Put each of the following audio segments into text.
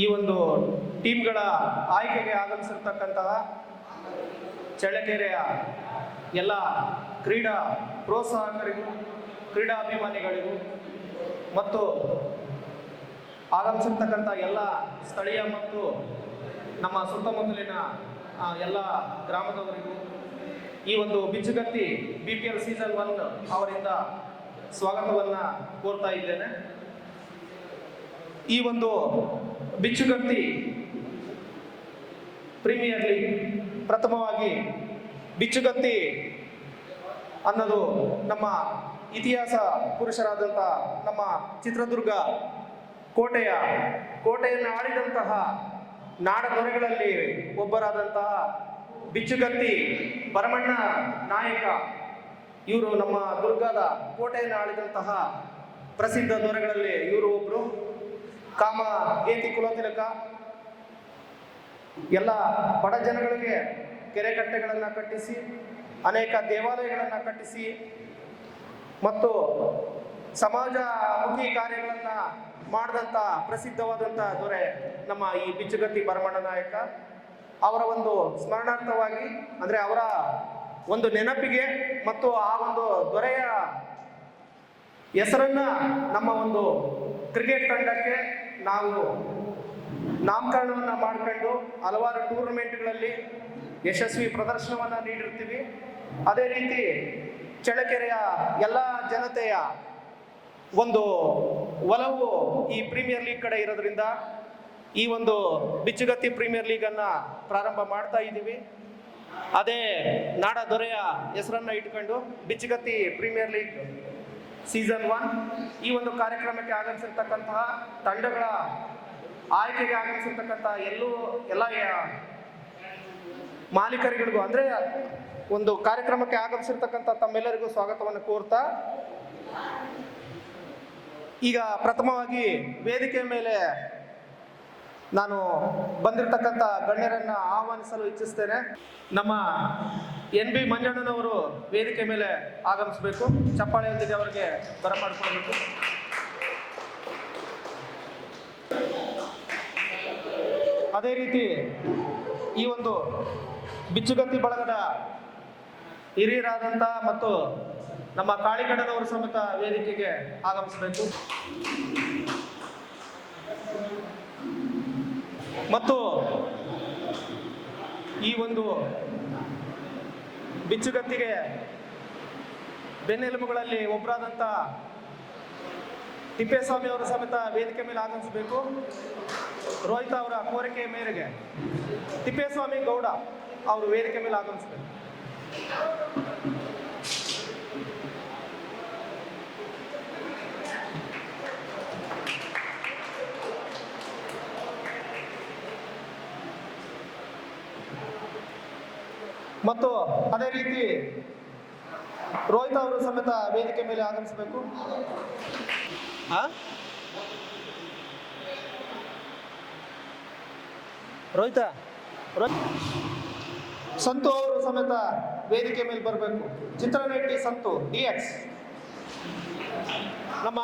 ಈ ಒಂದು ಟೀಮ್ಗಳ ಆಯ್ಕೆಗೆ ಆಗಮಿಸಿರ್ತಕ್ಕಂತಹ ಚಳ್ಳಕೆರೆಯ ಎಲ್ಲ ಕ್ರೀಡಾ ಪ್ರೋತ್ಸಾಹಕರಿಗೂ ಕ್ರೀಡಾಭಿಮಾನಿಗಳಿಗೂ ಮತ್ತು ಆಗಮಿಸಿರ್ತಕ್ಕಂಥ ಎಲ್ಲ ಸ್ಥಳೀಯ ಮತ್ತು ನಮ್ಮ ಸುತ್ತಮುತ್ತಲಿನ ಎಲ್ಲ ಗ್ರಾಮದವರಿಗೂ ಈ ಒಂದು Bichugatti B P L season one ಅವರಿಂದ ಸ್ವಾಗತವನ್ನು ಕೋರ್ತಾ ಇದ್ದೇನೆ. ಈ ಒಂದು ಬಿಚ್ಚುಗತ್ತಿ ಪ್ರೀಮಿಯರ್ ಲೀಗ್ ಪ್ರಥಮವಾಗಿ ಬಿಚ್ಚುಗತ್ತಿ ಅನ್ನೋದು ನಮ್ಮ ಇತಿಹಾಸ ಪುರುಷರಾದಂತಹ ನಮ್ಮ ಚಿತ್ರದುರ್ಗ ಕೋಟೆಯ ಕೋಟೆಯನ್ನು ಆಳಿದಂತಹ ನಾಡದೊರೆಗಳಲ್ಲಿ ಒಬ್ಬರಾದಂತಹ ಬಿಚ್ಚುಗತ್ತಿ ಭರಮಣ್ಣ ನಾಯಕ. ಇವರು ನಮ್ಮ ದುರ್ಗದ ಕೋಟೆಯನ್ನು ಆಳಿದಂತಹ ಪ್ರಸಿದ್ಧ ದೊರೆಗಳಲ್ಲಿ ಇವರು ಒಬ್ಬರು ಕಾಮ ಏತಿ ಕುಲತಿಲಕ. ಎಲ್ಲ ಬಡ ಜನಗಳಿಗೆ ಕೆರೆ ಕಟ್ಟೆಗಳನ್ನು ಕಟ್ಟಿಸಿ, ಅನೇಕ ದೇವಾಲಯಗಳನ್ನು ಕಟ್ಟಿಸಿ, ಮತ್ತು ಸಮಾಜಮುಖಿ ಕಾರ್ಯಗಳನ್ನು ಮಾಡಿದಂಥ ಪ್ರಸಿದ್ಧವಾದಂಥ ದೊರೆ ನಮ್ಮ ಈ ಬಿಚ್ಚುಗತ್ತಿ ಭರಮಣ್ಣ ನಾಯಕ. ಅವರ ಒಂದು ಸ್ಮರಣಾರ್ಥವಾಗಿ, ಅಂದರೆ ಅವರ ಒಂದು ನೆನಪಿಗೆ ಮತ್ತು ಆ ಒಂದು ದೊರೆಯ ಹೆಸರನ್ನ ನಮ್ಮ ಒಂದು ಕ್ರಿಕೆಟ್ ತಂಡಕ್ಕೆ ನಾವು ನಾಮಕರಣವನ್ನು ಮಾಡಿಕೊಂಡು ಹಲವಾರು ಟೂರ್ನಮೆಂಟ್ಗಳಲ್ಲಿ ಯಶಸ್ವಿ ಪ್ರದರ್ಶನವನ್ನು ನೀಡಿರ್ತೀವಿ. ಅದೇ ರೀತಿ ಚಳ್ಳಕೆರೆಯ ಎಲ್ಲ ಜನತೆಯ ಒಂದು ಒಲವು ಈ ಪ್ರೀಮಿಯರ್ ಲೀಗ್ ಕಡೆ ಇರೋದ್ರಿಂದ ಈ ಒಂದು ಬಿಚ್ಚುಗತ್ತಿ ಪ್ರೀಮಿಯರ್ ಲೀಗನ್ನು ಪ್ರಾರಂಭ ಮಾಡ್ತಾ ಇದ್ದೀವಿ. ಅದೇ ನಾಡ ದೊರೆಯ ಹೆಸರನ್ನ ಇಟ್ಕೊಂಡು Bichugatti premier league season one ಈ ಒಂದು ಕಾರ್ಯಕ್ರಮಕ್ಕೆ ಆಗಮಿಸಿರ್ತಕ್ಕಂತಹ ತಂಡಗಳ ಆಯ್ಕೆಗೆ ಆಗಮಿಸಿರ್ತಕ್ಕಂತಹ ಎಲ್ಲೂ ಎಲ್ಲ ಮಾಲೀಕರಿಗಳಿಗೂ, ಅಂದರೆ ಒಂದು ಕಾರ್ಯಕ್ರಮಕ್ಕೆ ಆಗಮಿಸಿರ್ತಕ್ಕಂಥ ತಮ್ಮೆಲ್ಲರಿಗೂ ಸ್ವಾಗತವನ್ನು ಕೋರ್ತಾ, ಈಗ ಪ್ರಥಮವಾಗಿ ವೇದಿಕೆ ಮೇಲೆ ನಾನು ಬಂದಿರತಕ್ಕಂಥ ಗಣ್ಯರನ್ನ ಆಹ್ವಾನಿಸಲು ಇಚ್ಛಿಸ್ತೇನೆ. ನಮ್ಮ ಎನ್ ಬಿ ಮಂಜಣ್ಣನವರು ವೇದಿಕೆ ಮೇಲೆ ಆಗಮಿಸಬೇಕು. ಚಪ್ಪಾಳೆಯೊಂದಿಗೆ ಅವರಿಗೆ ಬರಮಾಡಿಕೊಳ್ಬೇಕು ಅದೇ ರೀತಿ ಈ ಒಂದು ಬಿಚ್ಚುಗತ್ತಿ ಬಳಗದ ಹಿರಿಯರಾದಂಥ ಮತ್ತು ನಮ್ಮ ಕಾಳಿಗಡದವರು ಸಮೇತ ವೇದಿಕೆಗೆ ಆಗಮಿಸಬೇಕು. ಮತ್ತು ಈ ಒಂದು ಬಿಚ್ಚುಗತ್ತಿಗೆ ಬೆನ್ನೆಲುಬುಗಳಲ್ಲಿ ಒಬ್ಬರಾದಂಥ ತಿಪ್ಪೇಸ್ವಾಮಿ ಅವರ ಸಮೇತ ವೇದಿಕೆ ಮೇಲೆ ಆಗಮಿಸಬೇಕು. ರೋಹಿತ ಅವರ ಕೋರಿಕೆಯ ಮೇರೆಗೆ ತಿಪ್ಪೇಸ್ವಾಮಿ ಗೌಡ ಅವರು ವೇದಿಕೆ ಮೇಲೆ ಆಗಮಿಸಬೇಕು. ಮತ್ತು ಅದೇ ರೀತಿ ರೋಹಿತ್ ಅವರು ಸಮೇತ ವೇದಿಕೆ ಮೇಲೆ ಆಗಮಿಸಬೇಕು? ರೋಹಿತ ರೋಹಿತ್ ಸಂತು ಅವರು ಸಮೇತ ವೇದಿಕೆ ಮೇಲೆ ಬರಬೇಕು. ಚಿತ್ರನಟಿ ಸಂತು ಡಿ ಎಕ್ಸ್ ನಮ್ಮ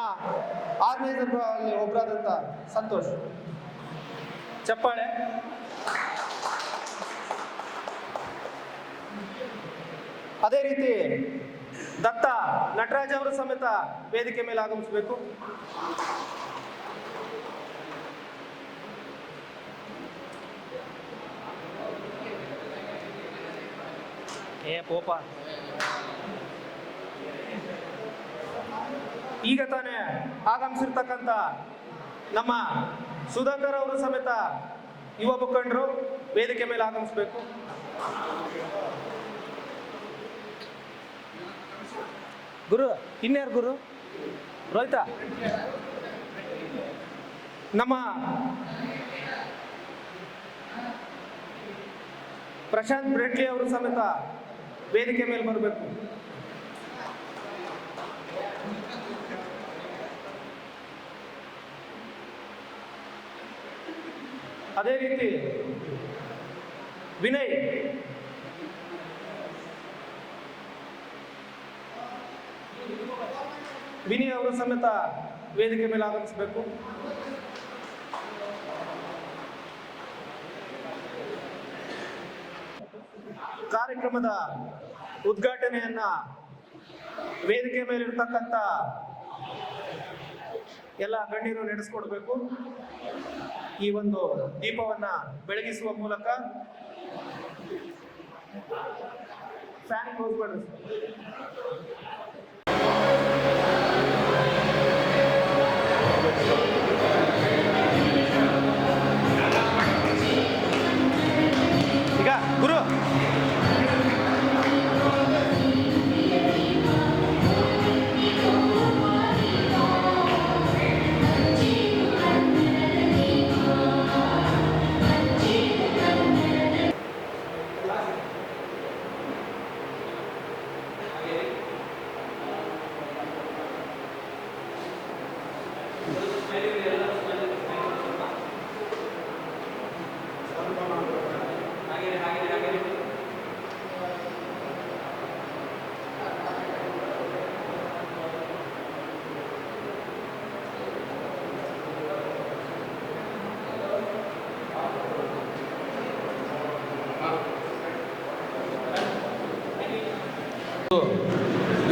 ಆರ್ಗನೈಸರ್ ಅಲ್ಲಿ ಒಬ್ಬರಾದಂಥ ಸಂತೋಷ್. ಚಪ್ಪಾಳೆ. ಅದೇ ರೀತಿ ದತ್ತ ನಟರಾಜ್ ಅವರು ಸಮೇತ ವೇದಿಕೆ ಮೇಲೆ ಆಗಮಿಸಬೇಕು. ಏ, ಪೋಪ. ಈಗ ತಾನೇ ಆಗಮಿಸಿರ್ತಕ್ಕಂಥ ನಮ್ಮ ಸುಧಾಕರ್ ಅವರು ಸಮೇತ ಯುವ ಮುಖಂಡರು ವೇದಿಕೆ ಮೇಲೆ ಆಗಮಿಸಬೇಕು. ಗುರು, ಇನ್ಯಾರು ಗುರು? ರೋಹಿತ. ನಮ್ಮ ಪ್ರಶಾಂತ್ ಬ್ರೆಟ್ಲಿ ಅವರು ಸಮೇತ ವೇದಿಕೆ ಮೇಲೆ ಬರಬೇಕು. ಅದೇ ರೀತಿ ವಿನಯ್ ವಿನಿ ಅವರು ಸಮೇತ ವೇದಿಕೆ ಮೇಲೆ ಆಗಮಿಸಬೇಕು. ಕಾರ್ಯಕ್ರಮದ ಉದ್ಘಾಟನೆಯನ್ನ ವೇದಿಕೆ ಮೇಲೆ ಇರ್ತಕ್ಕಂತ ಎಲ್ಲ ಗಣ್ಯರು ನಡೆಸ್ಕೊಡ್ಬೇಕು. ಈ ಒಂದು ದೀಪವನ್ನ ಬೆಳಗಿಸುವ ಮೂಲಕ ಫ್ಯಾನ್ ಕ್ಲೋಸ್ ಮಾಡಿ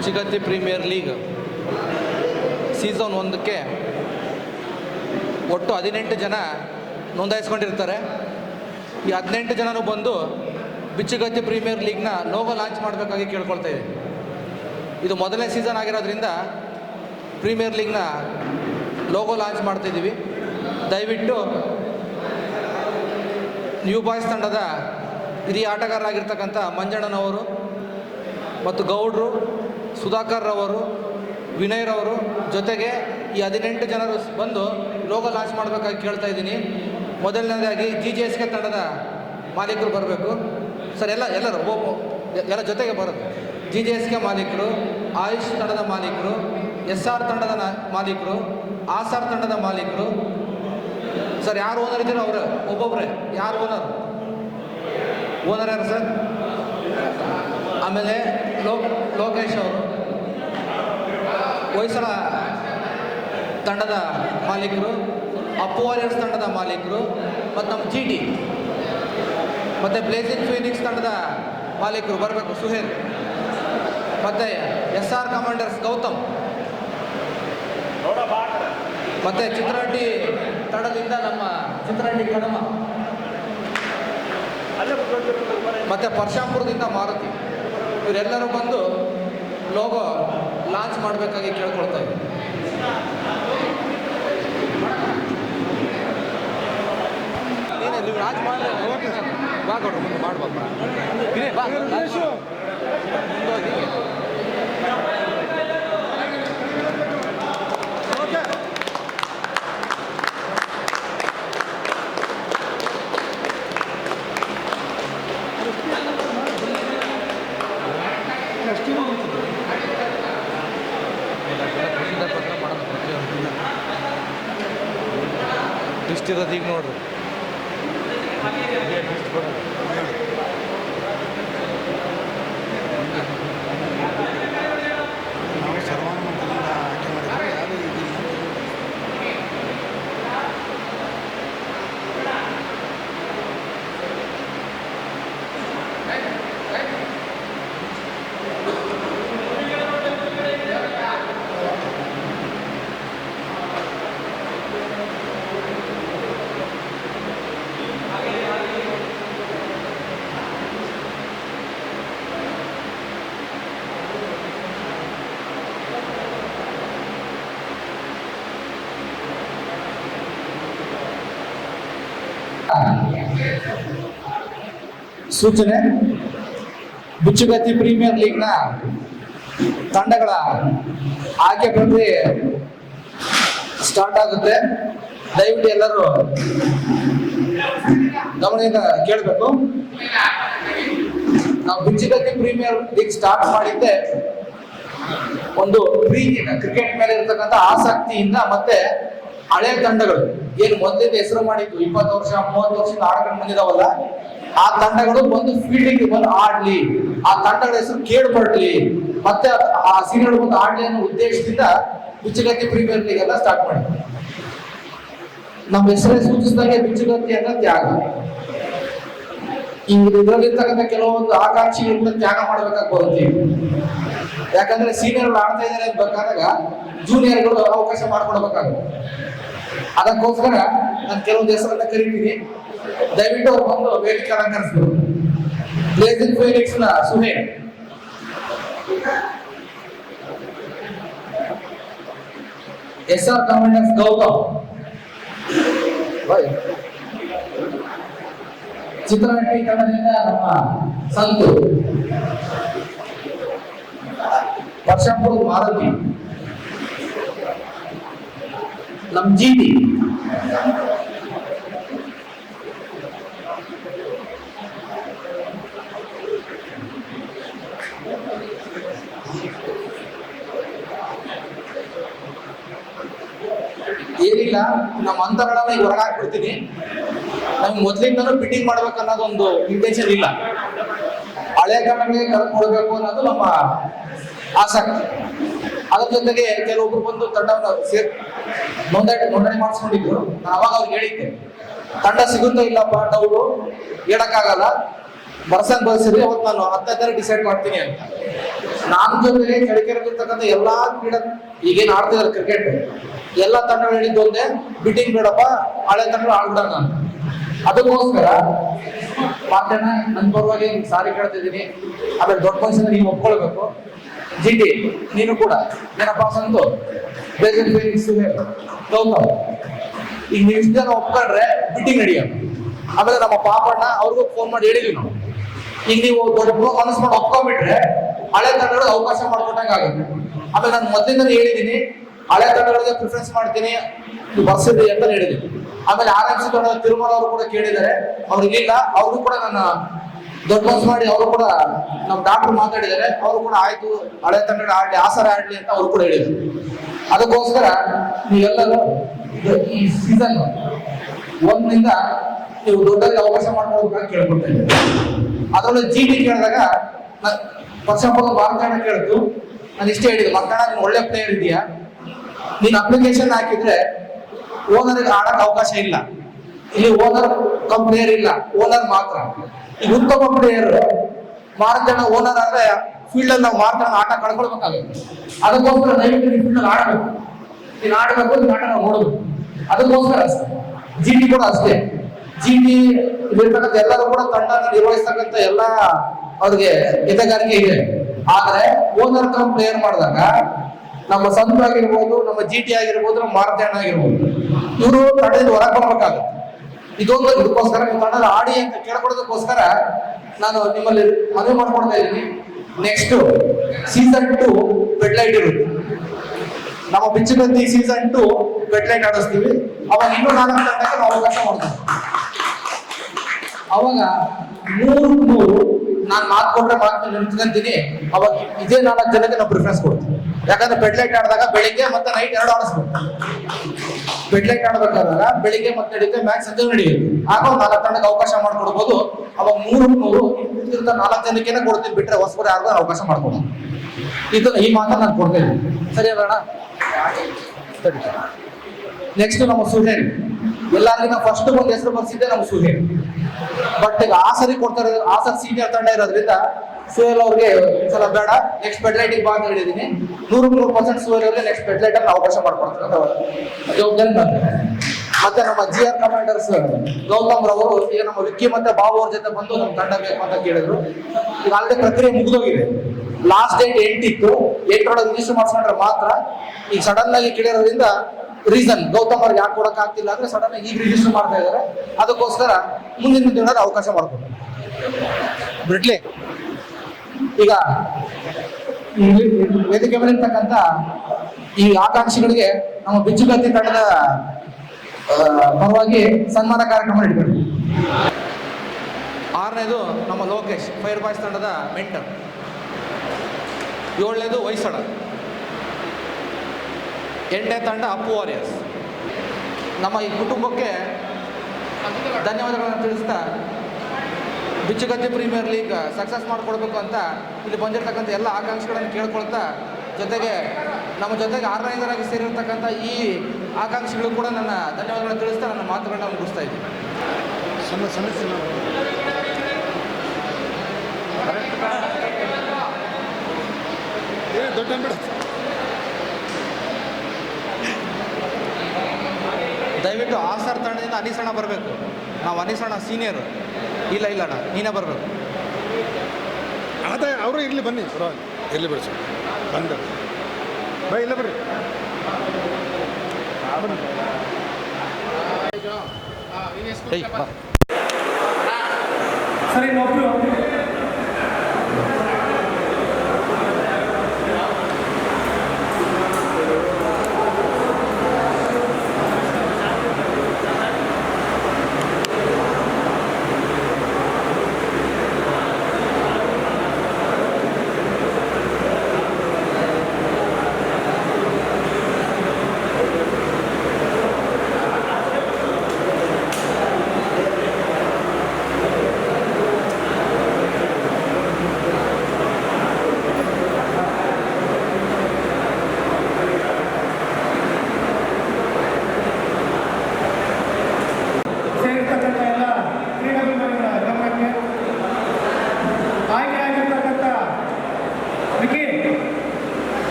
ಬಿಚ್ಚುಗತ್ತಿ ಪ್ರೀಮಿಯರ್ ಲೀಗ್ ಸೀಸನ್ ಒಂದಕ್ಕೆ ಒಟ್ಟು ಹದಿನೆಂಟು ಜನ ನೋಂದಾಯಿಸ್ಕೊಂಡಿರ್ತಾರೆ. ಈ ಹದಿನೆಂಟು ಜನರು ಬಂದು ಬಿಚ್ಚುಗತ್ತಿ ಪ್ರೀಮಿಯರ್ ಲೀಗ್ನ ಲೋಗೋ ಲಾಂಚ್ ಮಾಡಬೇಕಾಗಿ ಕೇಳ್ಕೊಳ್ತಾ ಇದು. ಮೊದಲನೇ ಸೀಸನ್ ಆಗಿರೋದ್ರಿಂದ ಪ್ರೀಮಿಯರ್ ಲೀಗ್ನ ಲೋಗೋ ಲಾಂಚ್ ಮಾಡ್ತಾಯಿದ್ದೀವಿ ದಯವಿಟ್ಟು ನ್ಯೂ ಬಾಯ್ಸ್ ತಂಡದ ಹಿರಿಯ ಆಟಗಾರರಾಗಿರ್ತಕ್ಕಂಥ ಮಂಜಣ್ಣನವರು ಮತ್ತು ಗೌಡ್ರು ಸುಧಾಕರ್ ರವರು, ವಿನಯ್ ರವರು ಜೊತೆಗೆ ಈ ಹದಿನೆಂಟು ಜನರು ಬಂದು ಲೋಗೋ ಲಾಂಚ್ ಮಾಡಬೇಕಾಗಿ ಕೇಳ್ತಾ ಇದ್ದೀನಿ. ಮೊದಲನೇದಾಗಿ ಜಿ ಜಿ ಎಸ್ ಕೆ ತಂಡದ ಮಾಲೀಕರು ಬರಬೇಕು. ಸರ್, ಎಲ್ಲ ಎಲ್ಲರೂ, ಒಬ್ಬ ಎಲ್ಲ ಜೊತೆಗೆ ಬರೋದು. ಜಿ ಜಿ ಎಸ್ ಕೆ ಮಾಲೀಕರು, ಆಯುಷ್ ತಂಡದ ಮಾಲೀಕರು, ಎಸ್ ಆರ್ ತಂಡದ ಮಾಲೀಕರು, ಆಸಾರ್ ತಂಡದ ಮಾಲೀಕರು. ಸರ್, ಯಾರು ಓನರ್ ಇದ್ದೀರೋ ಅವರು ಒಬ್ಬೊಬ್ಬರೇ ಯಾರು ಓನರ್? ಓನರ್ ಯಾರು ಸರ್? ಆಮೇಲೆ ಲೋಕ್ ಲೋಕೇಶ್ ಅವರು. ಹೊಯ್ಸಳ ತಂಡದ ಮಾಲೀಕರು ಅಪ್ಪು ವಾರಿಯರ್ಸ್ ತಂಡದ ಮಾಲೀಕರು, ಮತ್ತು ನಮ್ಮ ಜಿ ಟಿ ಮತ್ತು ಬ್ಲೇಸಿಂಗ್ ಫೀನಿಕ್ಸ್ ತಂಡದ ಮಾಲೀಕರು ಬರಬೇಕು, ಸುಹೇಲ್. ಮತ್ತು ಎಸ್ ಆರ್ ಕಮಾಂಡರ್ಸ್ ಗೌತಮ್. ಮತ್ತು ಚಿತ್ರಹಳ್ಳಿ ತಂಡದಿಂದ ನಮ್ಮ ಚಿತ್ರಹಳ್ಳಿ ಕಡಮ. ಮತ್ತು ಪರಶಾಂಪುರದಿಂದ ಮಾರುತಿ. ಇವರೆಲ್ಲರೂ ಬಂದು ಲೋಗೋ ಲಾಂಚ್ ಮಾಡಬೇಕಾಗಿ ಕೇಳ್ಕೊಳ್ತಾ ಇದ್ದೀನಿ ನೀವು ಲಾಂಚ್ ಮಾಡಿ ಬಾ ಕೊಡ್ರಿ ಮಾಡ್ಬೋದು ಮುಂದೋಗಿ ಸೂಚನೆ. ಬಿಚ್ಚುಗತ್ತಿ ಪ್ರೀಮಿಯರ್ ಲೀಗ್ನ ತಂಡಗಳ ಆಯ್ಕೆ ಪ್ರಕ್ರಿಯೆ ಸ್ಟಾರ್ಟ್ ಆಗುತ್ತೆ. ದಯವಿಟ್ಟು ಎಲ್ಲರೂ ಗಮನದಿಂದ ಕೇಳಬೇಕು. ನಾವು ಬಿಚ್ಚುಗತ್ತಿ ಪ್ರೀಮಿಯರ್ ಲೀಗ್ ಸ್ಟಾರ್ಟ್ ಮಾಡಿದ್ದೆ ಒಂದು ಪ್ರೀತಿನ ಕ್ರಿಕೆಟ್ ಮೇಲೆ ಇರ್ತಕ್ಕಂಥ ಆಸಕ್ತಿಯಿಂದ ಮತ್ತೆ ಹಳೆ ತಂಡಗಳು. ಏನು ಮೊದಲಿಂದ ಹೆಸರು ಮಾಡಿದ್ದು ಇಪ್ಪತ್ತು ವರ್ಷ, ಮೂವತ್ತು ವರ್ಷದಿಂದ ಆಡ್ಕೊಂಡು ಬಂದಿದಾವಲ್ಲ? ಆ ತಂಡಗಳು ಬಂದು ಫೀಲ್ಡಿಂಗ್ ಬಂದು ಆಡ್ಲಿ. ಆ ತಂಡಗಳ ಹೆಸರು ಕೇಳ್ಪಡ್ಲಿ ಮತ್ತೆ ಆ ಸೀನಿಯರ್ ಬಂದು ಆಡ್ಲಿ ಅನ್ನೋ ಉದ್ದೇಶದಿಂದ ಬಿಚ್ಚುಗತ್ತಿ ಪ್ರೀಮಿಯರ್ ಲೀಗ್ ಎಲ್ಲ ಸ್ಟಾರ್ಟ್ ಮಾಡಿ. ನಮ್ಮ ಹೆಸರೇ ಸೂಚಿಸಿದಂಗೆ ಬಿಚ್ಚುಗತ್ತಿ ಅನ್ನೋ ತ್ಯಾಗ. ಈ ಇದರಲ್ಲಿರ್ತಕ್ಕಂಥ ಕೆಲವೊಂದು ಆಕಾಂಕ್ಷೆಗಳನ್ನ ತ್ಯಾಗ ಮಾಡ್ಬೇಕಾಗಿ ಬರುತ್ತೆ. ಯಾಕಂದ್ರೆ ಸೀನಿಯರ್ ಆಡ್ತಾ ಇದ್ದಾರೆ ಅಂತ ಬೇಕಾದಾಗ ಜೂನಿಯರ್ಗಳು ಅವಕಾಶ ಮಾಡ್ಕೊಡ್ಬೇಕಾಗುತ್ತೆ ಅದಕ್ಕೋಸ್ಕರ ನಾನು ಕೆಲವೊಂದು ಹೆಸರನ್ನ ಕರಿತೀನಿ. ದಯವಿಟ್ಟು ಅವ್ರು ಬಂದು ವೇದಿಕೆ ಅಲಂಕರಿಸ್ಬೇಕು blazing ಫೀನಿಕ್ಸ್ನ Suhel S R commanders Gautam Bye. ಚಿತ್ರನಟಿ ಕನ್ನಡದಿಂದ ನಮ್ಮ ಸಂತು ವರ್ಷಪುರ ಮಾರುತಿ ನಮ್ ಜೀಟಿ ಏನಿಲ್ಲ ನಮ್ಮ ಅಂತರಗಳನ್ನ ಈಗ ಹೊರಗೆ ಹಾಕ್ಬಿಡ್ತೀನಿ. ನಮ್ಗೆ ಮೊದ್ಲಿಂದನೂ ಬಿಟ್ಟಿಂಗ್ ಮಾಡ್ಬೇಕು ಅನ್ನೋದು ಒಂದು ಇಂಟೆನ್ಷನ್ ಇಲ್ಲ. ಹಳೆ ಕಾಲಗಳಿಗೆ ಕರ್ಕೊಳ್ಬೇಕು ಅನ್ನೋದು ನಮ್ಮ ಆಸಕ್ತಿ. ಅದ್ರ ಜೊತೆಗೆ ಕೆಲವೊಬ್ರು ಬಂದು ತಂಡವನ್ನು ಸೇರ್, ನೋಂದಣಿ ನೋಂದಣಿ ಮಾಡಿಸ್ಕೊಂಡಿದ್ರು. ನಾನು ಅವಾಗ ಅವ್ರಿಗೆ ಹೇಳಿದ್ದೆ, ತಂಡ ಸಿಗುತ್ತೋ ಇಲ್ಲಪ್ಪ ಡೌಟು ಹೇಳಕ್ಕಾಗಲ್ಲ. ಬರ್ಸಂಗ್ ಬರ್ಸಿದ್ರೆ ಅವತ್ತು ನಾನು ಹತ್ತನೇ ಡಿಸೈಡ್ ಮಾಡ್ತೀನಿ ಅಂತ. ನಾನ್ ಜೊತೆಗೆ ಕೆಳಕೆರೆದಿರ್ತಕ್ಕಂಥ ಎಲ್ಲಾ ಕ್ರೀಡಾ ಈಗೇನ್ ಆಡ್ತಿದಾರೆ ಕ್ರಿಕೆಟ್ ಎಲ್ಲ ತಂಡಗಳು ಹೇಳಿದ್ದು ಒಂದೇ ಬಿಟ್ಟಿಂಗ್ ಬೇಡಪ್ಪ, ಹಳೆ ತಂಡಗಳು ಆಡ್ಬಿಡೋಣ ನಾನು ಅದಕ್ಕೋಸ್ಕರ ಮಾತನ್ನ ನನ್ನ ಪರವಾಗಿ ಸಾರಿ ಕೇಳ್ತಿದ್ದೀನಿ. ಆಮೇಲೆ ದೊಡ್ಡ ಮನುಷ್ಯನ ನೀವು ಒಪ್ಕೊಳ್ಬೇಕು. ಜಿ ನೀನು ಕೂಡ. ಏನಪ್ಪ ಸಂತು? ಫೀಲಿಂಗ್ಸ್ ಗೌತಮ್ ಈಗ ನೀವು ಇಷ್ಟು ಜನ ಒಪ್ಕೊಂಡ್ರೆ ಬಿಟ್ಟಿಂಗ್ ನಡೆಯೋದು ಆಮೇಲೆ ನಮ್ಮ ಪಾಪಣ್ಣ ಅವ್ರಿಗೂ ಫೋನ್ ಮಾಡಿ ಹೇಳಿದ್ವಿ ನಾವು. ಈಗ ನೀವು ದೊಡ್ಡ ಮನಸ್ಸು ಮಾಡಿ ಒಪ್ಕೊಂಡ್ಬಿಟ್ರೆ ಹಳೆ ತಂಡಗಳು ಅವಕಾಶ ಮಾಡ್ಕೊಟ್ಟಂಗೆ ಆಗುತ್ತೆ. ಆಮೇಲೆ ನಾನು ಮೊದಲಿಂದ ಹೇಳಿದ್ದೀನಿ, ಹಳೆ ತಂಡಗಳಿಗೆ ಪ್ರಿಫರೆನ್ಸ್ ಮಾಡ್ತೀನಿ ಬರ್ಸಿದ್ರಿ ಅಂತ ಹೇಳಿದ್ದೀನಿ. ಆಮೇಲೆ ಆರ್ ಎಂ ಸಿ ತಂಡದ ತಿರುಮಲ ಅವರು ಕೂಡ ಕೇಳಿದ್ದಾರೆ. ಅವ್ರು ಅವರು ಕೂಡ ನನ್ನ ದೊಡ್ಡ ಮಾಡಿ ಅವರು ಕೂಡ ನಮ್ಮ ಡಾಕ್ಟರ್ ಮಾತಾಡಿದ್ದಾರೆ. ಅವರು ಕೂಡ ಆಯ್ತು, ಹಳೆ ತಂಡ ಆಡ್ಲಿ ಆಸರ ಆಡ್ಲಿ ಅಂತ ಅವರು ಕೂಡ ಹೇಳಿದ್ರು. ಅದಕ್ಕೋಸ್ಕರ ನೀವೆಲ್ಲರೂ ಈ ಸೀಸನ್ ಒಂದಿನಿಂದ ನೀವು ದೊಡ್ಡದಾಗಿ ಅವಕಾಶ ಮಾಡ್ಕೊಳ್ಬೇಕಂತ ಕೇಳ್ಕೊಳ್ತಾ ಇದ್ದೀನಿ. ಅದರೊಳಗೆ ಜಿ ಟಿ ಕೇಳಿದಾಗ ವರ್ಷಪದ ಮಾರ್ಕಣ್ಣ ಕೇಳಿದ್ದು ನಾನು ಇಷ್ಟೇ ಹೇಳಿದ್ದು, ಮಕ್ಕಳ ನೀನು ಒಳ್ಳೆ ಪ್ಲೇಯರ್ ಇದೆಯಾ ನೀನು ಅಪ್ಲಿಕೇಶನ್ ಹಾಕಿದ್ರೆ ಓನರ್ಗೆ ಆಡಕ್ ಅವಕಾಶ ಇಲ್ಲ. ಇಲ್ಲಿ ಓನರ್ ಕಮ್ ಪ್ಲೇಯರ್ ಇಲ್ಲ ಓನರ್ ಮಾತ್ರ. ಈಗ ಉತ್ತಮ ಪ್ಲೇಯರ್ ಮಾರು ಜನ ಓನರ್ ಆದ್ರೆ ಫೀಲ್ಡ್ ಅಲ್ಲಿ ನಾವು ಮಾತ್ರ ಆಟ ಕಳ್ಕೊಳ್ಬೇಕಾಗುತ್ತೆ. ಅದಕ್ಕೋಸ್ಕರ ದಯವಿಟ್ಟು ನೀವು ಫೀಲ್ಡ್ ಆಡಬೇಕು. ನೀನು ಆಡಬೇಕು, ನೀನು ಆಟ ನಾವು ನೋಡಬೇಕು. ಅದಕ್ಕೋಸ್ಕರ ಜಿ ಟಿ ಕೂಡ ಅಷ್ಟೇ. ಜಿ ಟಿ ಇಲ್ಲಿರ್ತಕ್ಕಂಥ ಎಲ್ಲರೂ ಕೂಡ ತಂಡ ನಿರ್ವಹಿಸ್ತಕ್ಕಂಥ ಎಲ್ಲ ಅವ್ರಿಗೆ ಹಿತಗಾರಿಕೆ ಇದೆ. ಆದ್ರೆ ಓನರ್ ಕಮ್ ಪ್ಲೇಯರ್ ಮಾಡಿದಾಗ, ನಮ್ಮ ಸಂತ ಆಗಿರ್ಬೋದು, ನಮ್ಮ ಜಿ ಟಿ ಆಗಿರ್ಬೋದು, ನಮ್ಮ ಮಾರ್ತಾಣ ಆಗಿರ್ಬೋದು, ಇವರು ತಂಡದಿಂದ ಹೊರಗೆ ಬರ್ಬೇಕಾಗುತ್ತೆ. ಇದೊಂದು ಇದಕ್ಕೋಸ್ಕರ ನೀವು ತಂಡದ ಆಡಿ ಅಂತ ಕೇಳ್ಕೊಡೋದಕ್ಕೋಸ್ಕರ ನಾನು ನಿಮ್ಮಲ್ಲಿ ಮನವಿ ಮಾಡ್ಕೊಡ್ತಾ ಇದ್ದೀನಿ. ನೆಕ್ಸ್ಟ್ ಸೀಸನ್ ಟು ಬೆಡ್ಲೈಟ್ ಇರುತ್ತೆ. ನಮ್ಮ Bicchugatti season two bed light ಆಡಿಸ್ತೀವಿ. ಅವಾಗ ಇನ್ನೂ ನಾಲ್ಕು ಅವಕಾಶ ಮಾಡ್ತೀವಿ. ಅವಾಗ ಮೂರು ಮೂರು ನಾನು ಮಾತು ಕೊಟ್ರೆ ಮಾತು ನಿಂತ್ಕೊಂತೀನಿ ಅವಾಗ ಇದೇ ನಾಲ್ಕು ಜನಕ್ಕೆ ನಾವು ಪ್ರಿಫರೆನ್ಸ್ ಕೊಡ್ತೀವಿ ಯಾಕಂದ್ರೆ ಬೆಡ್ಲೈಟ್ ಆಡಿದಾಗ ಬೆಳಿಗ್ಗೆ ಮತ್ತೆ ನೈಟ್ ಎರಡು ಆಡಿಸ್ಬೇಕು ಬೆಡ್ಲೈಟ್ ಆಡಬೇಕಾದಾಗ ಬೆಳಿಗ್ಗೆ ಮತ್ತೆ ನಡೀತೆ ಮ್ಯಾಕ್ಸ್ ಅಂತ ನಡೆಯುತ್ತೆ ಆಗ ನಾಲ್ಕು ತಂಡಕ್ಕೆ ಅವಕಾಶ ಮಾಡ್ಕೊಡ್ಬೋದು. ಅವಾಗ ಮೂರು ಮೂರು ಇದ್ರಿಂದ ನಾಲ್ಕು ಜನಕ್ಕೇನೆ ಕೊಡ್ತೀನಿ ಬಿಟ್ರೆ ಹೊಸಬರ ಯಾರಿಗೂ ಅವಕಾಶ ಮಾಡ್ಕೊಡೋದು ಇದು ಈ ಮಾತನ್ನ ನಾನು ಕೊಡ್ತೇನೆ ಸರಿ ಅಲ್ಲ ನೆಕ್ಸ್ಟ್ ನಮ್ಮ ಸುಹೇಲ್ ಎಲ್ಲರಿಗಿನ ಫಸ್ಟ್ ಒಂದು ಹೆಸರು ಬರ್ಸಿದ್ದೆ ನಮ್ಮ ಸುಹೇಲ್ ಬಟ್ ಈಗ ಆಸರಿ ಕೊಡ್ತಾ ಕೊಡ್ತಾರೆ ಆಸರ್ ಸರಿ ಸೀನಿಯರ್ ತಂಡ ಇರೋದ್ರಿಂದ ಸುಹೇಲ್ ಅವ್ರಿಗೆ ಸಲ ಬೇಡ ನೆಕ್ಸ್ಟ್ ಬೆಡ್ಲೈಟಿಗೆ ಬಾ ಅಂತ ಹೇಳಿದೀನಿ. ನೂರು ನೂರು ಪರ್ಸೆಂಟ್ ಸುಹೇಲ್ ಅವ್ರಿಗೆ ನೆಕ್ಸ್ಟ್ ಬೆಡ್ಲೈಟ್ ಅಲ್ಲಿ ಅವಕಾಶ ಮಾಡ್ಕೊಡ್ತಾರೆ. ಮತ್ತೆ ನಮ್ಮ ಜಿ ಆರ್ ಕಮಾಂಡರ್ಸ್ ಗೌತಮ್ ರವರು, ಈಗ ನಮ್ಮ ವಿಕ್ಕಿ ಮತ್ತೆ ಬಾಬು ಅವ್ರ ಜೊತೆ ಬಂದು ನಮ್ಮ ತಂಡ ಬೇಕು ಅಂತ ಕೇಳಿದ್ರು. ಈಗ ಆಲ್ರೆಡಿ ಪ್ರಕ್ರಿಯೆ ಮುಗಿದೋಗಿದೆ. ಲಾಸ್ಟ್ ಡೇಟ್ ಎಂಟಿತ್ತು. ಎಂಟರೊಳಗೆ ರಿಜಿಸ್ಟರ್ ಮಾಡಿಸ್ಕೊಂಡ್ರೆ ಮಾತ್ರ. ಈಗ ಸಡನ್ ಆಗಿ ಕೇಳಿರೋದ್ರಿಂದ ರೀಸನ್ ಗೌತಮ್ ಅವ್ರಿಗೆ ಯಾಕೆ ಕೊಡಕ್ ಆಗ್ತಿಲ್ಲ ಅಂದ್ರೆ ಸಡನ್ ಈಗ ರಿಜಿಸ್ಟರ್ ಮಾಡ್ತಾ ಇದ್ದಾರೆ ಅದಕ್ಕೋಸ್ಕರ ಮುಂದಿನ ದಿನಗಳಲ್ಲಿ ಅವಕಾಶ ಮಾಡ್ಕೊಂಡು ಬಿಡ್ಲಿ ಈಗ ವೇದಿಕೆ ಮೇಲೆ ಈ ಆಕಾಂಕ್ಷಿಗಳಿಗೆ ನಮ್ಮ ಬಿಚ್ಚುಗತ್ತಿ ತಂಡದ ಪರವಾಗಿ ಸನ್ಮಾನ ಕಾರ್ಯಕ್ರಮ ಇಟ್ಕೊಂಡು ಆರನೇದು ನಮ್ಮ ಲೋಕೇಶ್ ಫೈರ್ ಬಾಯ್ಸ್ ತಂಡದ ಮೆಂಟರ್ ಏಳನೇದು ಹೊಯ್ಸಳ. ಎಂಟನೇ ತಂಡ ಅಪ್ಪು ವಾರಿಯರ್ಸ್. ನಮ್ಮ ಈ ಕುಟುಂಬಕ್ಕೆ ಧನ್ಯವಾದಗಳನ್ನು ತಿಳಿಸ್ತಾ ಬಿಚ್ಚುಗತ್ತಿ ಪ್ರೀಮಿಯರ್ ಲೀಗ್ ಸಕ್ಸಸ್ ಮಾಡಿಕೊಡ್ಬೇಕು ಅಂತ ಇಲ್ಲಿ ಬಂದಿರತಕ್ಕಂಥ ಎಲ್ಲ ಆಕಾಂಕ್ಷೆಗಳನ್ನು ಕೇಳ್ಕೊಳ್ತಾ ಜೊತೆಗೆ ನಮ್ಮ ಜೊತೆಗೆ ಆರ್ಗನೈಸರಾಗಿ ಸೇರಿರ್ತಕ್ಕಂಥ ಈ ಆಕಾಂಕ್ಷೆಗಳು ಕೂಡ ನನ್ನ ಧನ್ಯವಾದಗಳನ್ನು ತಿಳಿಸ್ತಾ ನನ್ನ ಮಾತುಗಳನ್ನ ಮುಗಿಸ್ತಾ ಇದ್ದೀನಿ. ಸಮ ಸಮಸ್ಯೆ ದೊಡ್ಡ ದಯವಿಟ್ಟು ಆಸರ್ ತಂಡದಿಂದ ಅನಿಸಣ್ಣ ಬರಬೇಕು. ನಾವು ಅನಿಸಣ್ಣ ಸೀನಿಯರ್ ಇಲ್ಲ ಇಲ್ಲ ಅಣ್ಣ ನೀನೇ ಬರಬೇಕು. ಅದೇ ಅವರು ಇರಲಿ ಬನ್ನಿ. ಎಲ್ಲಿ ಇರಲಿ ಬಿಡಿ ಸರ್. ಬಂದ. ಬೈ ಇಲ್ಲ ಬರ್ರಿ. ಸರಿ ಇನ್ನೊಬ್ರು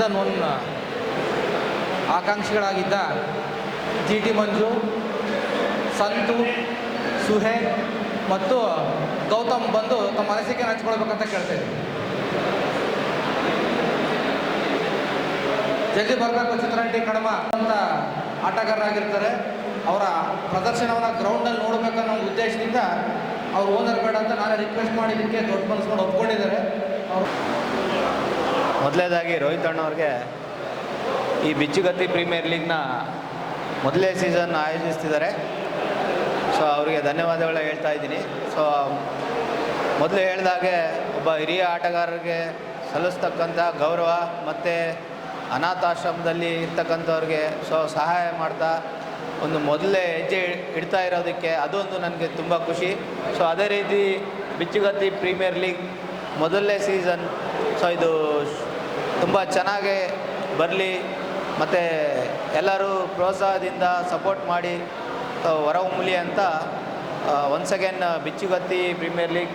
ಸೀಸನ್ ಒನ್ ಆಕಾಂಕ್ಷಿಗಳಾಗಿದ್ದ ಜಿ ಟಿ ಮಂಜು, ಸಂತು ಸುಹೇಲ್ ಮತ್ತು ಗೌತಮ್ ಬಂದು ತಮ್ಮ ಮನಸ್ಸಿಗೆ ಹಂಚ್ಕೊಳ್ಬೇಕಂತ ಕೇಳ್ತಾ ಇದ್ದೀನಿ ಜಲ್ದಿ ಬರಬೇಕು ಚಿತ್ರನಟಿ ಕಡಮ ಅಂತ ಆಟಗಾರರಾಗಿರ್ತಾರೆ. ಅವರ ಪ್ರದರ್ಶನವನ್ನು ಗ್ರೌಂಡಲ್ಲಿ ನೋಡಬೇಕನ್ನೋ ಉದ್ದೇಶದಿಂದ ಅವ್ರು ಓನರ್ ಬೇಡ ಅಂತ ನಾನೇ ರಿಕ್ವೆಸ್ಟ್ ಮಾಡಿದ್ದಕ್ಕೆ ದೊಡ್ಡ ಮನಸ್ಕೊಂಡು ಒಪ್ಕೊಂಡಿದ್ದಾರೆ. ಅವರು ಮೊದಲನೇದಾಗಿ ರೋಹಿತ್ ಅಣ್ಣವ್ರಿಗೆ ಈ ಬಿಚ್ಚುಗತ್ತಿ ಪ್ರೀಮಿಯರ್ ಲೀಗ್ನ ಮೊದಲನೇ ಸೀಸನ್ ಆಯೋಜಿಸ್ತಿದ್ದಾರೆ. ಸೊ ಅವರಿಗೆ ಧನ್ಯವಾದಗಳು ಹೇಳ್ತಾ ಇದ್ದೀನಿ. ಸೊ ಮೊದಲು ಹೇಳಿದಾಗೆ ಒಬ್ಬ ಹಿರಿಯ ಆಟಗಾರರಿಗೆ ಸಲ್ಲಿಸ್ತಕ್ಕಂಥ ಗೌರವ ಮತ್ತು ಅನಾಥಾಶ್ರಮದಲ್ಲಿ ಇರ್ತಕ್ಕಂಥವ್ರಿಗೆ ಸೊ ಸಹಾಯ ಮಾಡ್ತಾ ಒಂದು ಮೊದಲೇ ಹೆಜ್ಜೆ ಇಡ್ತಾ ಇರೋದಕ್ಕೆ ಅದೊಂದು ನನಗೆ ತುಂಬ ಖುಷಿ. ಸೊ ಅದೇ ರೀತಿ ಬಿಚ್ಚುಗತ್ತಿ ಪ್ರೀಮಿಯರ್ ಲೀಗ್ ಮೊದಲನೇ ಸೀಸನ್ ಸೊ ಇದು ತುಂಬ ಚೆನ್ನಾಗಿ ಬರಲಿ, ಮತ್ತು ಎಲ್ಲರೂ ಪ್ರೋತ್ಸಾಹದಿಂದ ಸಪೋರ್ಟ್ ಮಾಡಿ ಹೊರಹೊಮ್ಮಲಿ ಅಂತ once again Bichugatti premier league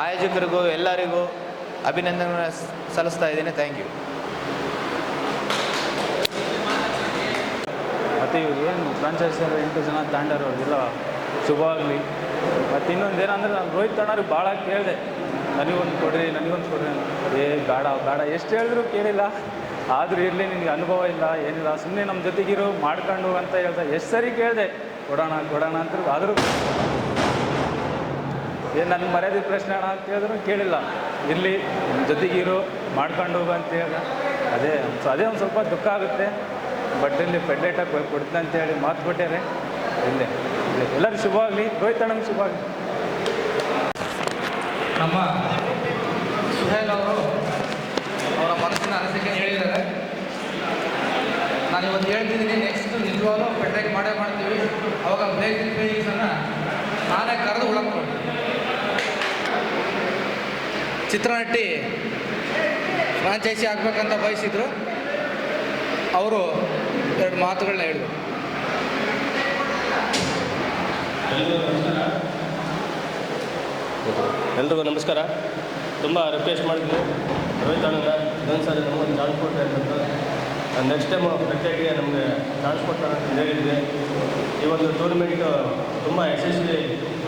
ಆಯೋಜಕರಿಗೂ ಎಲ್ಲರಿಗೂ ಅಭಿನಂದನೆ ಸಲ್ಲಿಸ್ತಾ ಇದ್ದೀನಿ. ಥ್ಯಾಂಕ್ ಯು ಮತ್ತು ಇವ್ರು ಏನು ಫ್ರಾಂಚೈಸ್ ಎಂಟು ಜನ ತಾಂಡರು ಅವ್ರಿಗೆಲ್ಲ ಶುಭವಾಗಲಿ. ಮತ್ತು ಇನ್ನೊಂದು ಏನಂದರೆ ನಾನು ರೋಹಿತ್ ತಾಂಡರಿಗೆ ಭಾಳ ಕೇಳಿದೆ. ನನಗೊಂದು ಕೊಡ್ರಿ ನನಗೊಂದು ಕೊಡ್ರಿ ಏ, ಬೇಡ ಬೇಡ. ಎಷ್ಟು ಹೇಳಿದ್ರು ಕೇಳಿಲ್ಲ. ಆದರೂ ಇರಲಿ, ನಿನಗೆ ಅನುಭವ ಇಲ್ಲ, ಏನಿಲ್ಲ. ಸುಮ್ಮನೆ ನಮ್ಮ ಜೊತೆಗಿರು ಮಾಡ್ಕೊಂಡು ಅಂತ ಹೇಳ್ದೆ. ಎಷ್ಟು ಸರಿ ಕೇಳಿದೆ, ಕೊಡೋಣ ಕೊಡೋಣ ಅಂತ ಆದರೂ ಏನು ನನ್ನ ಮರ್ಯಾದೆ ಪ್ರಶ್ನೆ ಅಣ್ಣ ಅಂತ ಹೇಳಿದ್ರು, ಕೇಳಿಲ್ಲ. ಇರಲಿ ನಿಮ್ಮ ಜೊತೆಗಿರು ಮಾಡ್ಕೊಂಡು ಹೋಗು ಅಂತ ಹೇಳಿದ. ಅದೇ ಅದೇ ಒಂದು ಸ್ವಲ್ಪ ದುಃಖ ಆಗುತ್ತೆ. ಬಟ್ ಇಲ್ಲಿ ಫೆಡ್ರೇಟಾಗಿ ಕೊಡ್ತೀನಿ ಅಂತ ಹೇಳಿ ಮಾತು ಕೊಟ್ಟಾರೆ ಇಲ್ಲೇ ಎಲ್ಲರಿಗೂ ಆಗಲಿ ರೋಹಿತ್ ಅಣ್ಣಂಗೆ ಶುಭ ಆಗಲಿ ನಮ್ಮ ಸುಹೇಲ್ ಅವರು ಅವರ ಮನಸ್ಸಿನ ಅನಿಸಿಕೆ ಹೇಳಿದ್ದಾರೆ. ನಾನು ಇವತ್ತು ಹೇಳ್ತಿದ್ದೀನಿ ನೆಕ್ಸ್ಟ್ ನಿಜವಾಗ್ಲೂ ಪೆಟ್ರೇಕ್ ಮಾಡೇ ಮಾಡ್ತೀವಿ. ಅವಾಗ ಬ್ರೇಕ್ ಪೇಜಿಂಗ್ಸನ್ನು ನಾನೇ ಕರೆದು ಒಳಗೆ ಚಿತ್ರನಟ್ಟಿ ಚಿತ್ರನಟಿ ಫ್ರಾಂಚೈಸಿ ಆಗಬೇಕಂತ ಬಯಸಿದ್ರು. ಅವರು ಎರಡು ಮಾತುಗಳನ್ನ ಹೇಳಿದ್ರು. ಎಲ್ರಿಗೂ ನಮಸ್ಕಾರ. ತುಂಬ ರಿಕ್ವೆಸ್ಟ್ ಮಾಡಿದ್ವಿ. ರೋಹಿತ್ ಅಣ್ಣನ ಇನ್ನೊಂದು ಸಾರಿ ನಮಗೊಂದು ಕೊಡ್ತಾ ಅಂತ. ನೆಕ್ಸ್ಟ್ ಟೈಮು ಪ್ರತ್ಯೇಕಿಗೆ ನಮಗೆ ಕೊಡ್ತಾರೆ ಅಂತ ಹೇಳಿದ್ವಿ. ಈ ಒಂದು ಟೂರ್ನಮೆಂಟು ತುಂಬ ಯಶಸ್ವಿ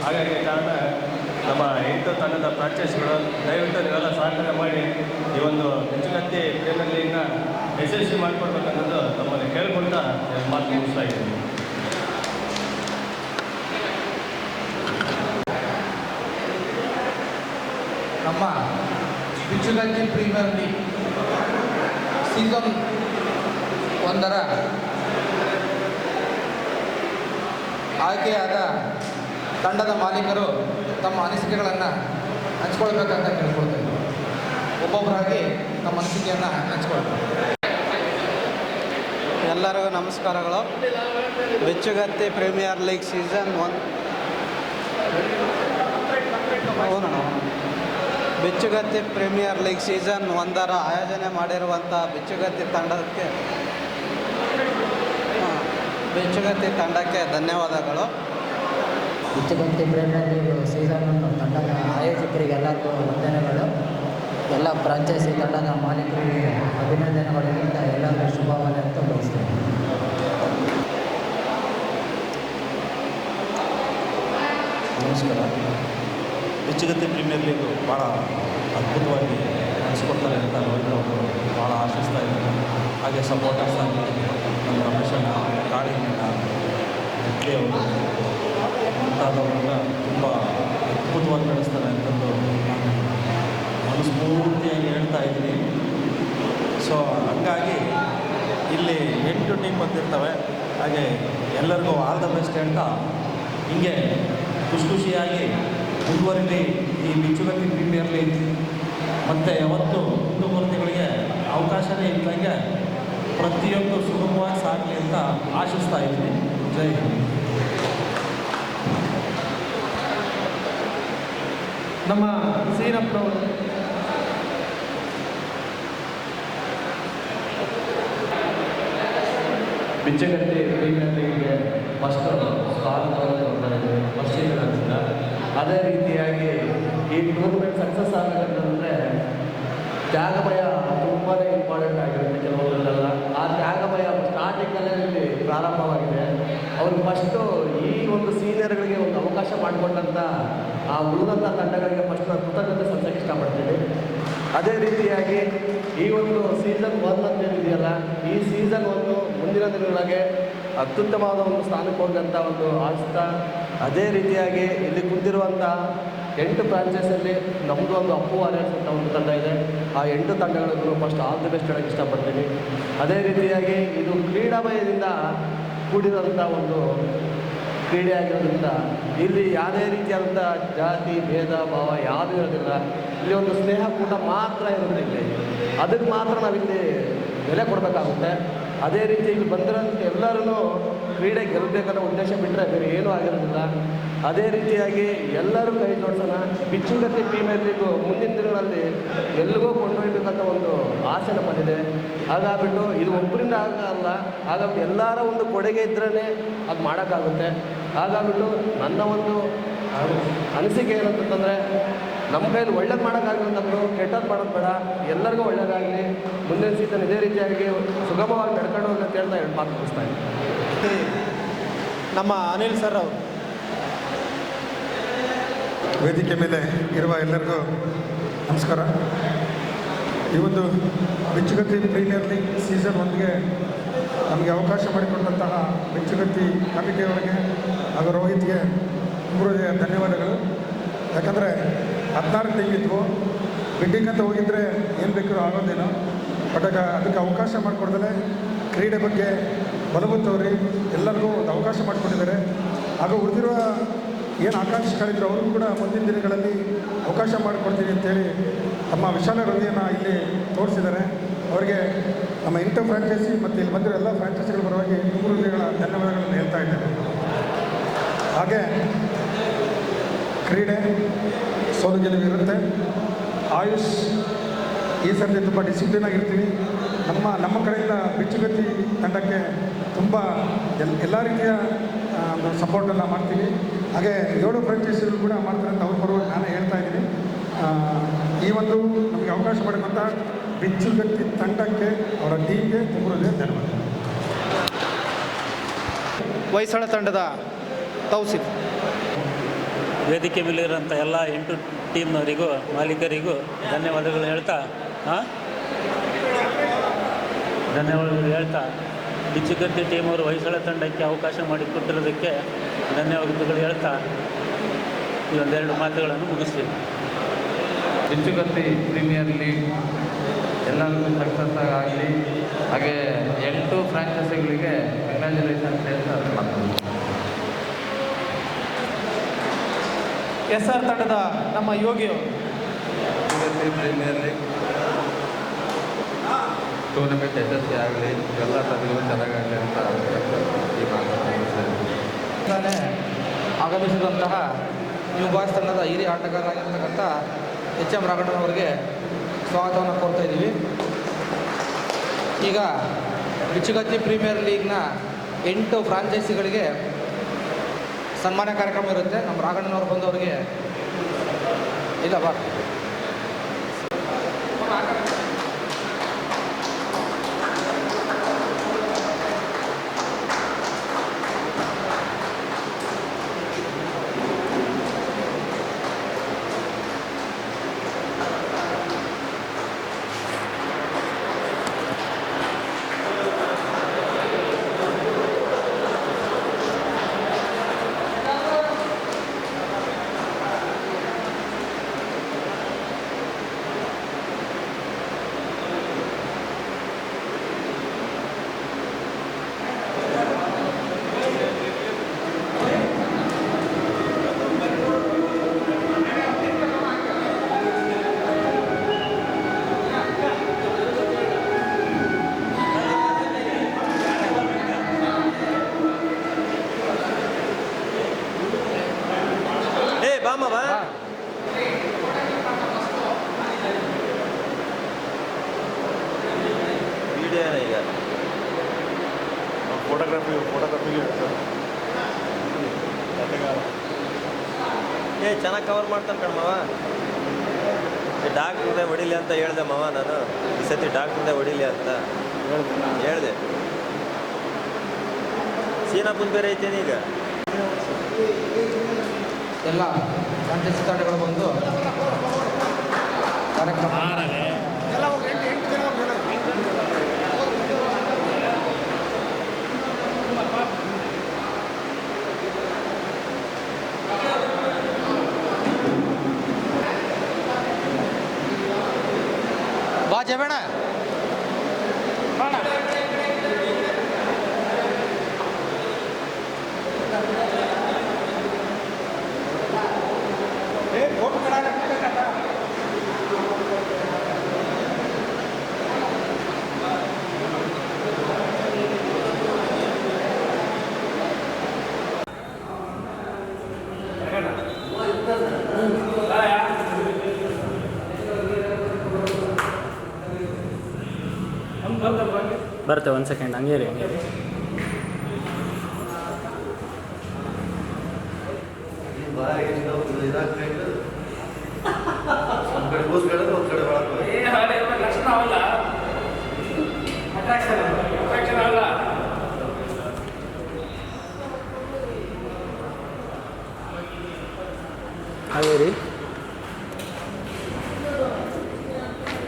ಆಗೋಕ್ಕೆ ಕಾರಣ ನಮ್ಮ ಎಂಟು ತಂಡದ ಪ್ರಾಕ್ಟೀಸ್ಗಳು ದಯವಿಟ್ಟು ನೀವೆಲ್ಲ ಸಹಕಾರ ಮಾಡಿ ಈ ಒಂದು ಹೆಚ್ಚುಕತ್ತಿ ಪ್ರೀಮಿಯರ್ ಲೀಗ್ನ ಯಶಸ್ವಿ ಮಾಡಿಕೊಡ್ಬೇಕನ್ನೋದು ತಮ್ಮಲ್ಲಿ ಕೇಳ್ಕೊಳ್ತಾ ಮಾತು ಮುಗಿಸ್ತಾ ಇದ್ದೀನಿ. ನಮ್ಮ ಬಿಚ್ಚುಗಂಜಿ ಪ್ರೀಮಿಯರ್ ಲೀಗ್ ಸೀಸನ್ ಒಂದರ ಆಯ್ಕೆಯಾದ ತಂಡದ ಮಾಲೀಕರು ತಮ್ಮ ಅನಿಸಿಕೆಗಳನ್ನು ಹಂಚ್ಕೊಳ್ಬೇಕಂತ ಕೇಳ್ಕೊಳ್ತೇವೆ ಒಬ್ಬೊಬ್ಬರಾಗಿ ತಮ್ಮ ಅನಿಸಿಕೆಯನ್ನು ಹಂಚ್ಕೊಳ್ತಾರೆ. ಎಲ್ಲರಿಗೂ ನಮಸ್ಕಾರಗಳು. Bichugatti premier league season one. Bichugatti premier league season ಒಂದರ ಆಯೋಜನೆ ಮಾಡಿರುವಂಥ ಬೆಚ್ಚುಗತ್ತಿ ತಂಡಕ್ಕೆ ಬಿಚ್ಚುಗತ್ತಿ ತಂಡಕ್ಕೆ ಧನ್ಯವಾದಗಳು. Bichugatti premier league season one ತಂಡದ ಆಯೋಜಕರಿಗೆ ಎಲ್ಲರಿಗೂ ವಂದನೆಗಳು. ಎಲ್ಲ ಫ್ರಾಂಚೈಸಿ ತಂಡದ ಮಾಲೀಕರಿಗೆ ಅಭಿನಂದನೆಗಳು ಹೇಳ್ತಾ ಎಲ್ಲರಿಗೂ ಶುಭವಾಗಲಿ ಅಂತ ಬಯಸ್ತೇನೆ. ನಮಸ್ಕಾರ. ಬೆಚ್ಚಗತ್ತಿ ಪ್ರೀಮಿಯರ್ ಲೀಗು ಭಾಳ ಅದ್ಭುತವಾಗಿ ನಡೆಸ್ಕೊಡ್ತಾರೆ ಅಂತ ಅವರು ಭಾಳ ಆಶಿಸ್ತಾ ಇದ್ದಾರೆ ಹಾಗೆ ಸಪೋರ್ಟರ್ಸ್ ಆಗಿ ನಮ್ಮ ರಮೇಶಣ್ಣ ಕಾಳಿಂಗಣ್ಣ ಹೆಟ್ಲಿ ಅವರು ಮುಂತಾದವರೆಲ್ಲ ತುಂಬ ಅದ್ಭುತವಾಗಿ ನಡೆಸ್ತಾರೆ ಅಂತಂದು ನಾನು ಮನಸ್ಫೂರ್ತಿಯಾಗಿ ಹೇಳ್ತಾ ಇದ್ದೀನಿ. ಸೊ ಹಂಗಾಗಿ ಇಲ್ಲಿ ಎಂಟು ಟೀಮ್ ಬಂದಿರ್ತವೆ. ಹಾಗೆ ಎಲ್ಲರಿಗೂ ಆಲ್ ದ ಬೆಸ್ಟ್ ಹೇಳ್ತಾ ಹಿಂಗೆ ಖುಷಿ ಖುಷಿಯಾಗಿ ಮುಂದುವರಿಲಿ ಈ ಮಿಚ್ಚುಗತಿ ಪ್ರೀಮಿಯರ್ ಲೀಗ್ ಮತ್ತು ಯಾವತ್ತು ಮುಂದುವರೆದಿಗಳಿಗೆ ಅವಕಾಶವೇ ಇದ್ದಂಗೆ ಪ್ರತಿಯೊಂದು ಸುಗಮವಾಗಿ ಸಾಗಲಿ ಅಂತ ಆಶಿಸ್ತಾ ಇದ್ದೀನಿ. ಜೈ ಹಿಂದ್. ನಮ್ಮ ಸೀನಪ್ಪನವರು ಬಿಚ್ಚಗತ್ತಿ ಪ್ರೀಮಿಯರ್ ಲೀಗ್ಗೆ ಫಸ್ಟ್ ಸ್ವಾಗತವನ್ನು ಬರ್ತಾ ಇದ್ದೀವಿ ಫಸ್ಟ್ ಸೀಸನ್ನಿಂದ ಅದೇ ರೀತಿಯಾಗಿ ಈ ಟೂರ್ನಮೆಂಟ್ ಸಕ್ಸಸ್ ಆಗಬೇಕಂತಂದರೆ ತ್ಯಾಗಮಯ ತುಂಬಾ ಇಂಪಾರ್ಟೆಂಟ್ ಆಗಿರುತ್ತೆ ಕೆಲವೊಂದೆಲ್ಲ ಆ ತ್ಯಾಗಮಯ ಸ್ಟಾರ್ಟಿಂಗ್ ಅಲ್ಲಿ ಪ್ರಾರಂಭವಾಗಿದೆ. ಅವರು ಫಸ್ಟು ಈ ಒಂದು ಸೀನಿಯರ್ಗಳಿಗೆ ಒಂದು ಅವಕಾಶ ಮಾಡಿಕೊಟ್ಟಂಥ ಆ ಉಳಿದಂಥ ತಂಡಗಳಿಗೆ ಫಸ್ಟ್ ಕೃತಜ್ಞತೆ ಸಲ್ಲಿಸಕ್ಕೆ ಇಷ್ಟಪಡ್ತೀನಿ ಅದೇ ರೀತಿಯಾಗಿ ಈ ಒಂದು ಸೀಸನ್ ಒನ್ ಅಂತ ಏನಿದೆಯಲ್ಲ ಈ ಸೀಸನ್ ಒಂದು ಮುಂದಿನ ದಿನಗಳಿಗೆ ಅತ್ಯುತ್ತಮವಾದ ಒಂದು ಸ್ಥಾನಕ್ಕೆ ಹೋಗಂತ ಒಂದು ಆಸ್ತಾ ಅದೇ ರೀತಿಯಾಗಿ ಇಲ್ಲಿ ಕುಂತಿರುವಂಥ ಎಂಟು ಬ್ರಾಂಚಸಲ್ಲಿ ನಮ್ಮದು ಒಂದು ಅಪ್ಪು ವಾರಿಯರ್ಸ್ ಅಂತ ಒಂದು ತಂಡ ಇದೆ. ಆ ಎಂಟು ತಂಡಗಳಿಗೂ ಫಸ್ಟ್ ಆಲ್ ದಿ ಬೆಸ್ಟ್ ಹೇಳೋಕ್ಕೆ ಇಷ್ಟಪಡ್ತೀನಿ. ಅದೇ ರೀತಿಯಾಗಿ ಇದು ಕ್ರೀಡಾಮಯದಿಂದ ಕೂಡಿರೋಂಥ ಒಂದು ಕ್ರೀಡೆ ಆಗಿರೋದ್ರಿಂದ ಇಲ್ಲಿ ಯಾವುದೇ ರೀತಿಯಾದಂಥ ಜಾತಿ, ಭೇದ, ಭಾವ ಯಾವುದೂ ಇರೋದಿಲ್ಲ. ಇಲ್ಲಿ ಒಂದು ಸ್ನೇಹ ಕೂಟ ಮಾತ್ರ ಇರುತ್ತೆ ಇಲ್ಲಿ. ಅದಕ್ಕೆ ಮಾತ್ರ ನಾವಿಲ್ಲಿ ಬೆಲೆ ಕೊಡಬೇಕಾಗುತ್ತೆ. ಅದೇ ರೀತಿ ಇಲ್ಲಿ ಬಂದಿರೋ ಎಲ್ಲರೂ ಕ್ರೀಡೆ ಗೆಲ್ಲಬೇಕನ್ನೋ ಉದ್ದೇಶ ಬಿಟ್ಟರೆ ಬೇರೆ ಏನೂ ಆಗಿರೋದಿಲ್ಲ. ಅದೇ ರೀತಿಯಾಗಿ ಎಲ್ಲರೂ ಕೈ ಜೋಡಿಸೋಣ. ಬಿಚ್ಚುಗತ್ತಿ ಪ್ರೀಮಿಯರ್ ಲೀಗು ಮುಂದಿನ ದಿನಗಳಲ್ಲಿ ಎಲ್ಲಿಗೂ ಕೊಂಡೊಯ್ಬೇಕಂತ ಒಂದು ಆಸೆ ನಮ್ಮಲ್ಲಿದೆ. ಹಾಗಾಗ್ಬಿಟ್ಟು ಇದು ಒಬ್ಬರಿಂದ ಆಗಲ್ಲ ಹಾಗಾಗ್ಬಿಟ್ಟು ಎಲ್ಲರ ಒಂದು ಕೊಡುಗೆ ಇದ್ರೇ ಅದು ಮಾಡೋಕ್ಕಾಗುತ್ತೆ. ಹಾಗಾಗ್ಬಿಟ್ಟು ನನ್ನ ಒಂದು ಅನಿಸಿಕೆ ಏನಂತಂದರೆ ನಮ್ಮ ಕೈಯಲ್ಲಿ ಒಳ್ಳೇದು ನಮ್ಮದು ಕೆಟ್ಟದ್ದು ಮಾಡೋದು ಬೇಡ ಎಲ್ಲರಿಗೂ ಒಳ್ಳೇದಾಗಲಿ. ಮುಂದಿನ ಸೀಸನ್ ಇದೇ ರೀತಿಯಾಗಿ ಸುಗಮವಾಗಿ ನಡ್ಕೊಂಡು ಹೋಗಿ ಅಂತ ಹೇಳ್ತಾ ಎರಡು ಮಾತು ಮುಗಿಸ್ತಾ ಇದ್ದೀನಿ. ನಮ್ಮ ಅನಿಲ್ ಸರ್ ಅವರು. ವೇದಿಕೆ ಮೇಲೆ ಇರುವ ಎಲ್ಲರಿಗೂ ನಮಸ್ಕಾರ. ಈ ಒಂದು ಬೆಚ್ಚುಗತ್ತಿ ಪ್ರೀಮಿಯರ್ ಲೀಗ್ ಸೀಸನ್ ಒಂದಿಗೆ ನಮಗೆ ಅವಕಾಶ ಮಾಡಿಕೊಟ್ಟಂತಹ ಬೆಚ್ಚುಗತ್ತಿ ಕಮಿಟಿಯವರಿಗೆ ಹಾಗೂ ರೋಹಿತ್ಗೆ ತುಂಬ ಧನ್ಯವಾದಗಳು. ಯಾಕಂದರೆ ಹದಿನಾರು ಟೀಮ್ ಇದ್ವು ಬಿಡ್ಡಿಂಗ್ ಅಂತ ಹೋಗಿದ್ರೆ ಏನು ಬೇಕಾದ್ರೂ ಆಗೋದೇನೋ. ಬಟ್ ಆಗ ಅದಕ್ಕೆ ಅವಕಾಶ ಮಾಡಿಕೊಡ್ದಲೇ ಕ್ರೀಡೆ ಬಗ್ಗೆ ಬಲವು ತೋರಿ ಎಲ್ಲರಿಗೂ ಒಂದು ಅವಕಾಶ ಮಾಡಿಕೊಟ್ಟಿದ್ದಾರೆ ಆಗ ಉಳಿದಿರುವ ಏನು ಆಕಾಂಕ್ಷಿಗಳಿದ್ರು ಅವ್ರಿಗೂ ಕೂಡ ಮುಂದಿನ ದಿನಗಳಲ್ಲಿ ಅವಕಾಶ ಮಾಡಿಕೊಡ್ತೀನಿ ಅಂತೇಳಿ ತಮ್ಮ ವಿಶಾಲ ಹೃದಯನ ಇಲ್ಲಿ ತೋರಿಸಿದ್ದಾರೆ. ಅವರಿಗೆ ನಮ್ಮ ಇಂಟರ್ ಫ್ರಾಂಚೈಸಿ ಮತ್ತು ಇಲ್ಲಿ ಬಂದಿರೋ ಎಲ್ಲ ಫ್ರಾಂಚೈಸಿಗಳ ಪರವಾಗಿ ಮೂರು ಧನ್ಯವಾದಗಳನ್ನು ಹೇಳ್ತಾ ಇದ್ದೇನೆ. ಹಾಗೆ ಕ್ರೀಡೆ ಸೋಲು ಗೆಲುವು ಇರುತ್ತೆ. ಆಯುಷ್, ಈ ಸರ್ತಿ ತುಂಬ ಡಿಸಿಪ್ಲಿನ್ ಆಗಿರ್ತೀವಿ. ನಮ್ಮ ನಮ್ಮ ಕಡೆಯಿಂದ ಬಿಚ್ಚುಗತ್ತಿ ತಂಡಕ್ಕೆ ತುಂಬ ಎಲ್, ಎಲ್ಲ ರೀತಿಯ ಸಪೋರ್ಟನ್ನು ಮಾಡ್ತೀವಿ. ಹಾಗೆ ಏಳು ಫ್ರಾಂಚೈಸಿಗಳು ಕೂಡ ಮಾಡ್ತಾರೆ ಅಂತ ಅವ್ರ ಪರವಾಗಿ ನಾನು ಹೇಳ್ತಾ ಇದ್ದೀನಿ. ಈ ಒಂದು ನಮಗೆ ಅವಕಾಶ ಮಾಡಿದಂಥ ಬಿಚ್ಚುಗತ್ತಿ ತಂಡಕ್ಕೆ ಅವರ ಟೀಮ್ಗೆ ತುಂಬ ಧನ್ಯವಾದ. ಹೊಯ್ಸಳ ತಂಡದ ತೌಸಿಫ್ ವೇದಿಕೆ ಮೇಲಿರೋಂಥ ಎಲ್ಲ ಎಂಟು ಟೀಮ್ನವರಿಗೂ, ಮಾಲೀಕರಿಗೂ ಧನ್ಯವಾದಗಳು ಹೇಳ್ತಾ, ಹಾಂ? ಧನ್ಯವಾದಗಳು ಹೇಳ್ತಾ. ಟೀಮ್ ಅವರು ಹೊಯ್ಸಳ ತಂಡಕ್ಕೆ ಅವಕಾಶ ಮಾಡಿಕೊಟ್ಟಿರೋದಕ್ಕೆ ಧನ್ಯವಾದಗಳು ಹೇಳ್ತಾ. ಈ ಒಂದೆರಡು ಮಾತುಗಳನ್ನು ಮುಗಿಸ್ತೀನಿ ಬಿಚ್ಚುಗತ್ತಿ ಪ್ರೀಮಿಯರ್ ಲೀಗ್ ಎಲ್ಲರಿಗೂ ಸಕ್ಸಸ್ ಆಗಲಿ. ಹಾಗೆ ಎಂಟು ಫ್ರಾಂಚೈಸಿಗಳಿಗೆ ಕಂಗ್ರ್ಯಾಚುಲೇಷನ್ಸ್ ಹೇಳ್ತಾ ಮಾತಾಡ್ತೀನಿ ಎಸ್ ಆರ್ ತಂಡದ ನಮ್ಮ ಯೋಗಿಯವರು ಪ್ರೀಮಿಯರ್ ಲೀಗ್ ಟೂರ್ನಮೆಂಟ್ ಯಶಸ್ವಿ ಆಗಲಿ ಎಲ್ಲ ತಂಡಗಳು ಚೆನ್ನಾಗಾಗಲಿ ಅಂತ ಈ ಆಗಮಿಸಿದಂತಹ ನ್ಯೂ ಬಾಯ್ಸ್ ತಂಡದ ಹಿರಿಯ ಆಟಗಾರರಾಗಿರ್ತಕ್ಕಂಥ ಎಚ್ ಎಂ ರಾಘಣ್ಣನವರಿಗೆ ಸ್ವಾಗತವನ್ನು ಕೋರ್ತಾ ಇದ್ದೀವಿ. ಈಗ ಬಿಚ್ಚುಗತ್ತಿ ಪ್ರೀಮಿಯರ್ ಲೀಗ್ನ ಎಂಟು ಫ್ರಾಂಚೈಸಿಗಳಿಗೆ ಸನ್ಮಾನ ಕಾರ್ಯಕ್ರಮ ಇರುತ್ತೆ. ನಮ್ಮ ರಾಘಣ್ಣನವ್ರು ಬಂದವರಿಗೆ ಇಲ್ಲ ಬಾ ಏ ಬಾಮವ ವಿಡಿಯೋನ ಈಗ ಫೋಟೋಗ್ರಫಿ ಫೋಟೋಗ್ರಫಿಗೆ ಏ ಚೆನ್ನಾಗಿ ಕವರ್ ಮಾಡ್ತಾನೆ ಕಣ್ಮವ ಡಾಕ್ಟ್ರದೇ ಹೊಡಿಲಿ ಅಂತ ಹೇಳ್ದೆ ಮಾವ ನಾನು. ಈ ಸತಿ ಡಾಕ್ಟ್ರದೇ ಹೊಡಿಲಿ ಅಂತ. ಹೇಳ್ದೆ. ಸೀನಾಪುನ್ ಬೇರೆ ಐತೇನೆ ಈಗ? ಎಲ್ಲ ತಂಡಗಳು ಬಂದು ಕಾರ್ಯಕ್ರಮ. ಬಾ ಒಂದು ಸೆಕೆಂಡ್ ಹಂಗೆ ರೀ ಹಂಗೆ ರೀ